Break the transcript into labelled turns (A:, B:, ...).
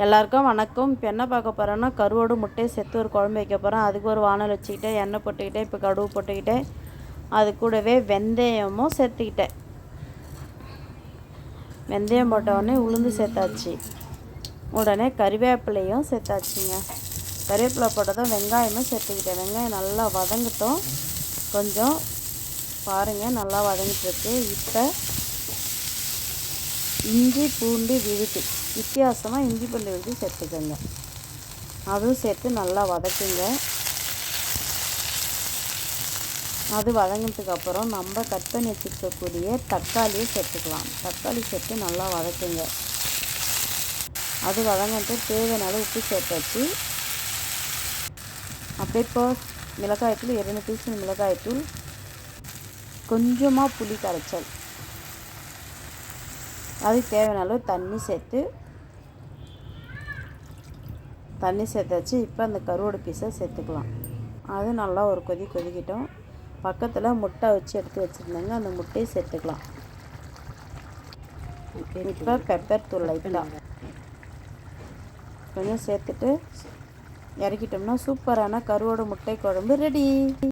A: எல்லாருக்கும் வணக்கம். இப்போ என்ன பார்க்க போகிறோன்னா கருவோடு முட்டையை சேர்த்து ஒரு குழம்பு வைக்க போகிறோம் அதுக்கு ஒரு வானல் வச்சுக்கிட்டேன் எண்ணெய் போட்டுக்கிட்டேன் இப்போ கடுகு போட்டுக்கிட்டேன். அது கூடவே வெந்தயமும் சேர்த்துக்கிட்டேன். வெந்தயம் போட்ட உடனே உளுந்து சேர்த்தாச்சு. உடனே கறிவேப்பிலையும் சேர்த்தாச்சுங்க. கறிவேப்பிலை போட்டதும் வெங்காயமும் சேர்த்துக்கிட்டேன். வெங்காயம் நல்லா வதங்கட்டும். கொஞ்சம் பாருங்கள் நல்லா வதங்கிட்டுருக்கு இப்போ இஞ்சி பூண்டு விழுது. வித்தியாசமாக இஞ்சி பூண்டு விழுது சேர்த்துக்கோங்க. அதுவும் சேர்த்து நல்லா வதக்குங்க. அது வதங்கினதுக்கு அப்புறம் நம்ம கட் பண்ணி வச்சுருக்கக்கூடிய தக்காளியை சேர்த்துக்கலாம். தக்காளி சேர்த்து நல்லா வதக்குங்க. அது வதங்கிட்டு தேவையான உப்பு உப்பு சேர்த்தாச்சு. அப்படியே இப்போ மிளகாய்த்தூள் இரண்டு டீஸ்பூன் மிளகாய்த்தூள் கொஞ்சமாக புளி கரைச்சல். அதுக்கு தேவையான அளவு தண்ணி சேர்த்து தண்ணி சேர்த்தாச்சு இப்போ அந்த கருவோட பீஸை சேர்த்துக்கலாம். அது நல்லா ஒரு கொதி கொதிக்கிட்டோம். பக்கத்தில் முட்டை வச்சு எடுத்து வச்சுருந்தாங்க. அந்த முட்டையை சேர்த்துக்கலாம். இப்போ பெப்பர் தூள் லைட்டாக கொஞ்சம் சேர்த்துட்டு இறக்கிட்டோம்னா சூப்பரான கருவோட முட்டை குழம்பு ரெடி